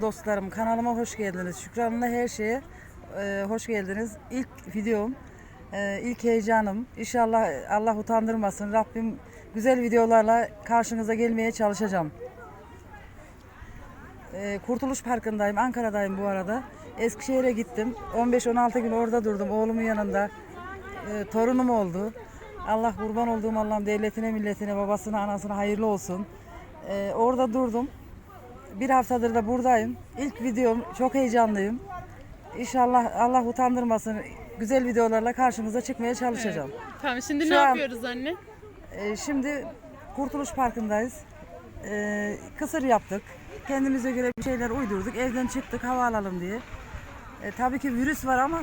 Dostlarım, kanalıma hoş geldiniz. Şükran'la her şeye e, hoş geldiniz. İlk videom, e, ilk heyecanım. İnşallah Allah utandırmasın. Rabbim güzel videolarla karşınıza gelmeye çalışacağım. E, Kurtuluş Parkı'ndayım, Ankara'dayım bu arada. Eskişehir'e gittim. 15-16 gün orada durdum, oğlumun yanında. E, torunum oldu. Allah kurban olduğum Allah'ım devletine, milletine, babasına, anasına hayırlı olsun. E, orada durdum. Bir haftadır da buradayım. İlk videom çok heyecanlıyım. İnşallah Allah utandırmasın. Güzel videolarla karşınıza çıkmaya çalışacağım. Tamam şimdi Şu ne an- yapıyoruz anne? Ee, şimdi Kurtuluş Parkı'ndayız. Ee, kısır yaptık. Kendimize göre bir şeyler uydurduk. Evden çıktık hava alalım diye. Ee, tabii ki virüs var ama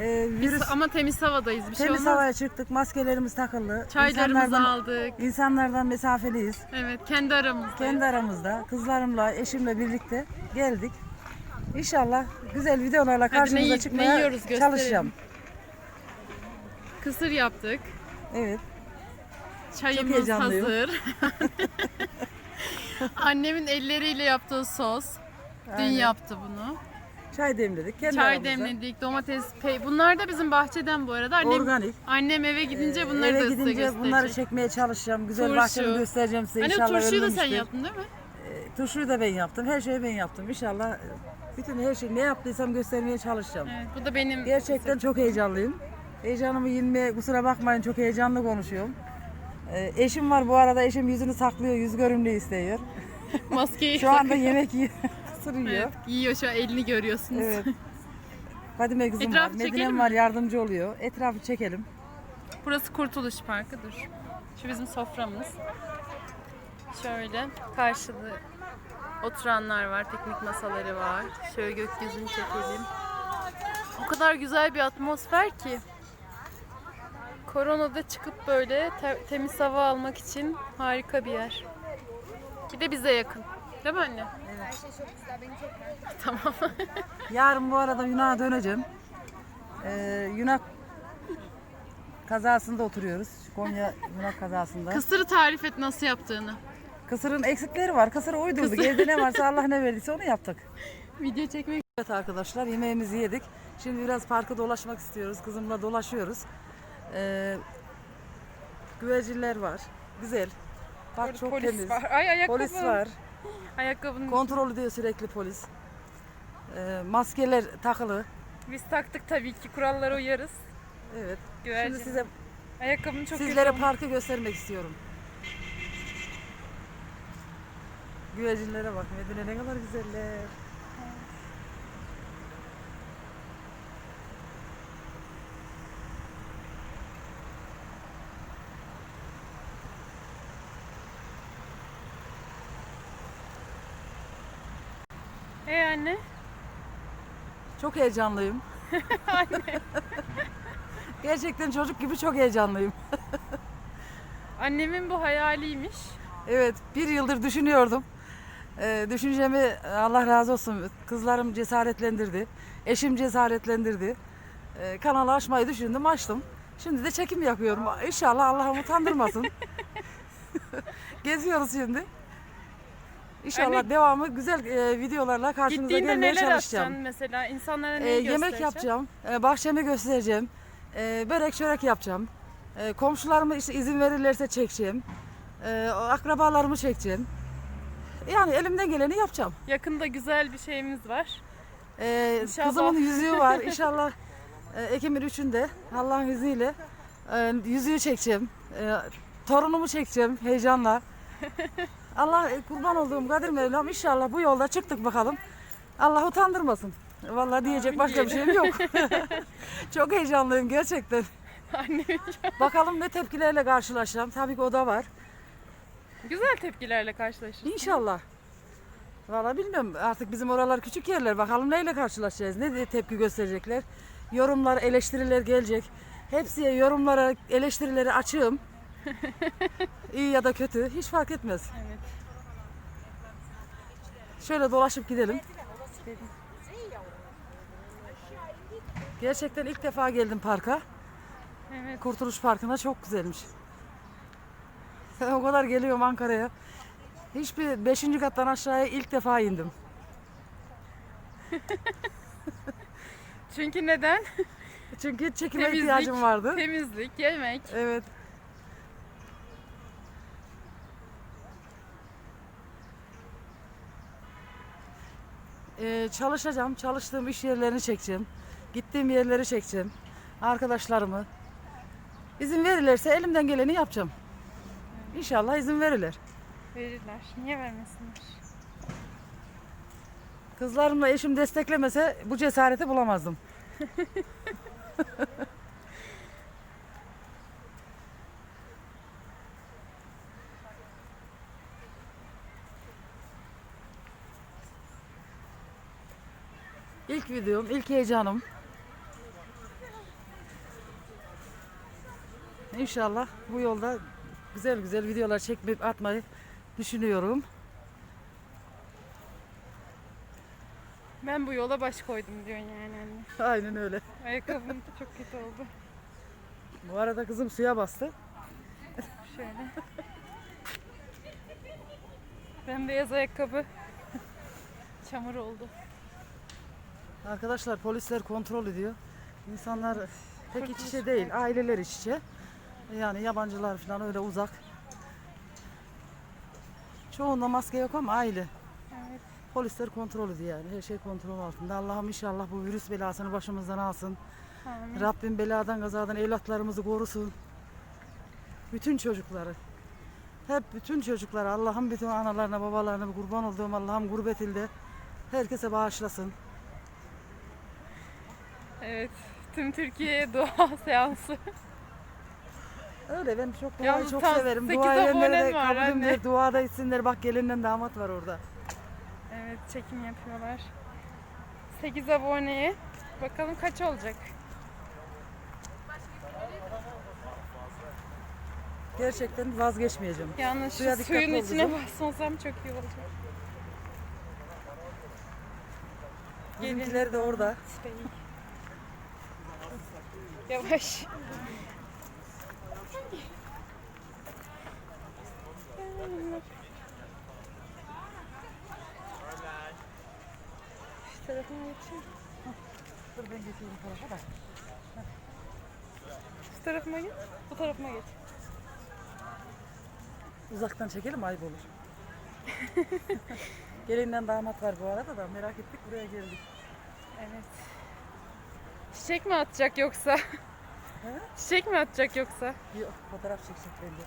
e, Biz virüs ama temiz havadayız. Bir şey temiz olmaz. havaya çıktık. Maskelerimiz takılı. Çaylarımızı aldık. İnsanlardan mesafeliyiz. Evet kendi aramızda. Kendi aramızda kızlarımla, eşimle birlikte geldik. İnşallah güzel videolarla Hadi karşınıza ne yiyip- ne çıkmaya yiyoruz gösterelim. çalışacağım. Kısır yaptık. Evet. Çayımız hazır. Annemin elleriyle yaptığı sos. Dün Aynen. yaptı bunu. Çay demledik. Kendi Çay aramızda. demledik, domates, pey. Bunlar da bizim bahçeden bu arada. Annem, Organik. Annem eve gidince bunları Eve da size gidince gösterecek. bunları çekmeye çalışacağım. Güzel Turşu. bahçemi göstereceğim size Anne inşallah. turşuyu da sen ölmemiştir. yaptın değil mi? E, Turşuyu da ben yaptım. Her şeyi ben yaptım. İnşallah e, bütün her şeyi ne yaptıysam göstermeye çalışacağım. Evet, bu da benim Gerçekten çok heyecanlıyım. Heyecanımı yenmeye kusura bakmayın çok heyecanlı konuşuyorum. E, eşim var bu arada eşim yüzünü saklıyor, yüz görümlüğü istiyor. maskeyi Şu anda yemek yiyor, ısırıyor. Evet, yiyor şu an elini görüyorsunuz. Evet. Fadime kızım Etrafı var, Medine'm var yardımcı oluyor. Etrafı çekelim. Burası Kurtuluş Parkı dur. Şu bizim soframız. Şöyle karşıda oturanlar var, piknik masaları var. Şöyle gökyüzünü çekelim. O kadar güzel bir atmosfer ki. Koronada çıkıp böyle te- temiz hava almak için harika bir yer. Bir de bize yakın. Değil mi anne? Tamam. Yarın bu arada Yunan'a döneceğim. Ee, Yunan kazasında oturuyoruz. Konya Yunan kazasında. Kısırı tarif et nasıl yaptığını. Kısırın eksikleri var. Kısırı uydurduk. Evde ne varsa Allah ne verdiyse onu yaptık. Video çekmek Evet arkadaşlar yemeğimizi yedik. Şimdi biraz parkı dolaşmak istiyoruz. Kızımla dolaşıyoruz. Ee, güvercinler var. Güzel. Park çok polis temiz. var. Ay ayakkabı. Polis var. Ayakkabının Kontrol ediyor sürekli polis. Ee, maskeler takılı. Biz taktık tabii ki kurallara uyarız. Evet. Güvercin. Şimdi size Ayakkabın çok sizlere parkı göstermek istiyorum. Güvercinlere bak. Medine ne kadar güzeller. Hey anne. Çok heyecanlıyım. Gerçekten çocuk gibi çok heyecanlıyım. Annemin bu hayaliymiş. Evet, bir yıldır düşünüyordum. Ee, düşüncemi Allah razı olsun kızlarım cesaretlendirdi. Eşim cesaretlendirdi. Ee, kanalı açmayı düşündüm, açtım. Şimdi de çekim yapıyorum. İnşallah Allah'ım utandırmasın. Geziyoruz şimdi. İnşallah Anne, devamı güzel e, videolarla karşınıza gelmeye çalışacağım. mesela? İnsanlara Ee, neyi yemek yapacağım, e, bahçemi göstereceğim, e, börek çörek yapacağım. E, komşularımı işte izin verirlerse çekeceğim. E, akrabalarımı çekeceğim. Yani elimden geleni yapacağım. Yakında güzel bir şeyimiz var. E, İnşallah. kızımın yüzüğü var. İnşallah e, Ekim'in 3'ünde Allah'ın izniyle e, yüzüğü çekeceğim. E, torunumu çekeceğim heyecanla. Allah e, kurban olduğum Kadir Mevlam inşallah bu yolda çıktık bakalım. Allah utandırmasın. Vallahi diyecek başka bir şeyim yok. Çok heyecanlıyım gerçekten. Annemin Bakalım ne tepkilerle karşılaşacağım. Tabii ki o da var. güzel tepkilerle karşılaşırsın. İnşallah. Vallahi bilmiyorum artık bizim oralar küçük yerler. Bakalım neyle karşılaşacağız. Ne diye tepki gösterecekler. Yorumlar, eleştiriler gelecek. Hepsi yorumlara, eleştirileri açığım. İyi ya da kötü hiç fark etmez. Evet. Şöyle dolaşıp gidelim. Gerçekten ilk defa geldim parka. Evet. Kurtuluş Parkı'na çok güzelmiş. o kadar geliyorum Ankara'ya. Hiçbir beşinci kattan aşağıya ilk defa indim. Çünkü neden? Çünkü çekime Temizlik. ihtiyacım vardı. Temizlik, yemek. Evet. Ee, çalışacağım. Çalıştığım iş yerlerini çekeceğim. Gittiğim yerleri çekeceğim. Arkadaşlarımı. İzin verirlerse elimden geleni yapacağım. İnşallah izin verirler. Verirler. Niye vermesinler? Kızlarımla eşim desteklemese bu cesareti bulamazdım. İlk videom, ilk heyecanım. İnşallah bu yolda güzel güzel videolar çekip atmayı düşünüyorum. Ben bu yola baş koydum diyorsun yani anne. Aynen öyle. Ayakkabım çok kötü oldu. Bu arada kızım suya bastı. Şöyle. Bembeyaz ayakkabı. Çamur oldu. Arkadaşlar polisler kontrol ediyor. İnsanlar pek iç içe değil, aileler iç içe. Yani yabancılar falan öyle uzak. Çoğunda maske yok ama aile. Evet. Polisler kontrol ediyor yani. Her şey kontrol altında. Allah'ım inşallah bu virüs belasını başımızdan alsın. Amin. Rabbim beladan kazadan evlatlarımızı korusun. Bütün çocukları. Hep bütün çocukları Allah'ım bütün analarına babalarına kurban olduğum Allah'ım gurbet ilde herkese bağışlasın. Evet. Tüm Türkiye'ye dua seansı. Öyle ben çok duayı Yalnız çok tam severim. sekiz Dua edenlere abonen de var kabulümdür. anne. Dua da etsinler. Bak gelinden damat var orada. Evet çekim yapıyorlar. 8 aboneye. Bakalım kaç olacak. Gerçekten vazgeçmeyeceğim. Yalnız şu Suya dikkatli suyun içine olacağım. basmasam çok iyi olacak. Bizimkiler de orada. Şey. Yavaş. Şu tarafına geçeyim. Dur ben geçeyim tarafa da. Şu tarafıma geç. Bu tarafıma geç. Uzaktan çekelim ayıp olur. Gelinden damat var bu arada da merak ettik buraya geldik. Evet. Çiçek mi atacak yoksa? Çiçek mi atacak yoksa? Yok fotoğraf çekecek bence.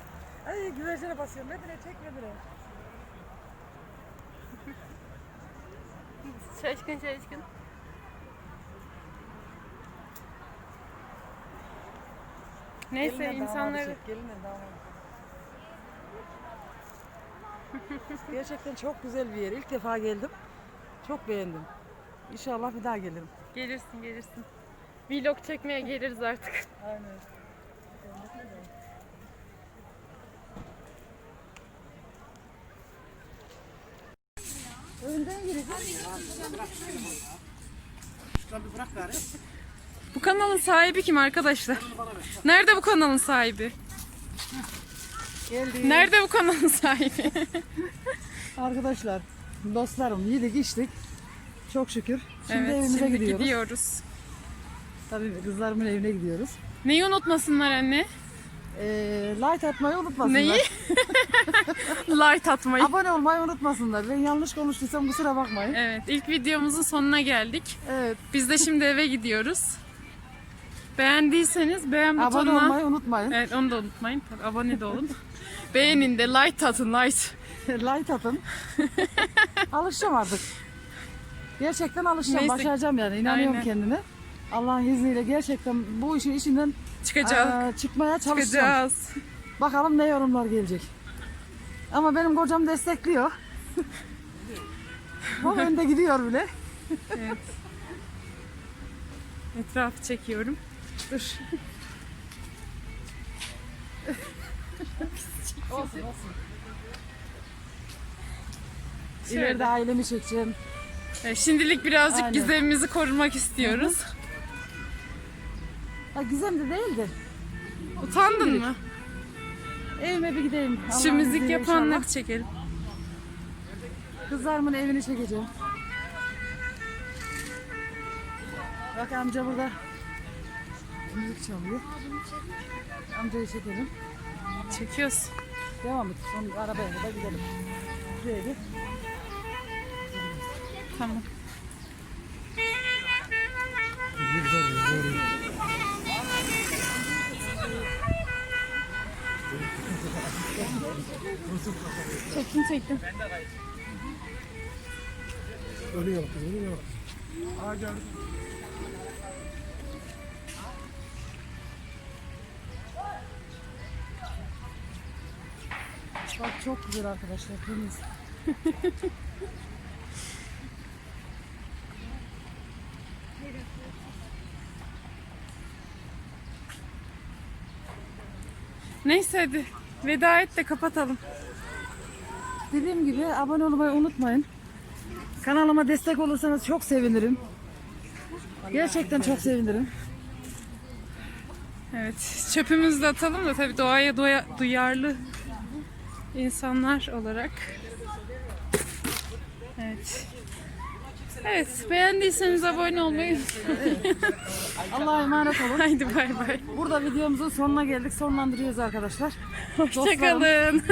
Ay güvercine basıyorum. Medine çek Medine. Şaşkın şaşkın. Neyse damadı insanları çek, damadı. Gerçekten çok güzel bir yer. İlk defa geldim. Çok beğendim. İnşallah bir daha gelirim. gelirsin gelirsin. Vlog çekmeye geliriz artık. Aynen. Önden gireceğiz. Bu kanalın sahibi kim arkadaşlar? Nerede bu kanalın sahibi? Geldik. Nerede bu kanalın sahibi? Arkadaşlar, dostlarım yedik içtik. Çok şükür. Şimdi evet evimize şimdi gidiyoruz. gidiyoruz. Tabii kızlarımın evine gidiyoruz. Neyi unutmasınlar anne? Ee, like atmayı unutmasınlar. Neyi? Light atmayı. Abone olmayı unutmasınlar. Ben yanlış konuştuysam kusura bakmayın. Evet ilk videomuzun sonuna geldik. Evet. Biz de şimdi eve gidiyoruz. Beğendiyseniz beğen Abone butonuna... olmayı unutmayın. Evet onu da unutmayın. Tabii abone de olun. Beğenin de like atın like. like atın. alışacağım artık. Gerçekten alışacağım. Neyse. Başaracağım yani. İnanıyorum Aynen. kendime. Allah'ın izniyle gerçekten bu işin içinden Çıkacağız. eee, çıkmaya çalışacağım. Çıkacağız. Bakalım ne yorumlar gelecek. Ama benim kocam destekliyor. o önde gidiyor bile. Evet. Etrafı çekiyorum. Dur. olsun olsun. İleride ailemi çekeceğim. Şimdilik birazcık Aynen. gizemimizi korumak istiyoruz. Ha, gizem de değil de. Utandın mı? Evime bir gideyim. Şu Allah'ın müzik izniyle yapanları inşallah. çekelim. Kızlarımın evini çekeceğim. Bak amca burada müzik çalıyor. Amcayı çekelim. Çekiyoruz. Devam et. Sonra arabaya kadar gidelim. Şuraya git. Tamam. Çektim. Önüne bak, önüne bak. Aa gördüm. Bak çok güzel arkadaşlar. Temiz. Neyse hadi. Veda et de kapatalım. Dediğim gibi abone olmayı unutmayın. Kanalıma destek olursanız çok sevinirim. Gerçekten çok sevinirim. Evet. Çöpümüzü de atalım da tabii doğaya doya, duyarlı insanlar olarak. Evet. Evet. Beğendiyseniz abone olmayı Allah'a emanet olun. Haydi bay bay. Burada videomuzun sonuna geldik. Sonlandırıyoruz arkadaşlar. Hoşçakalın.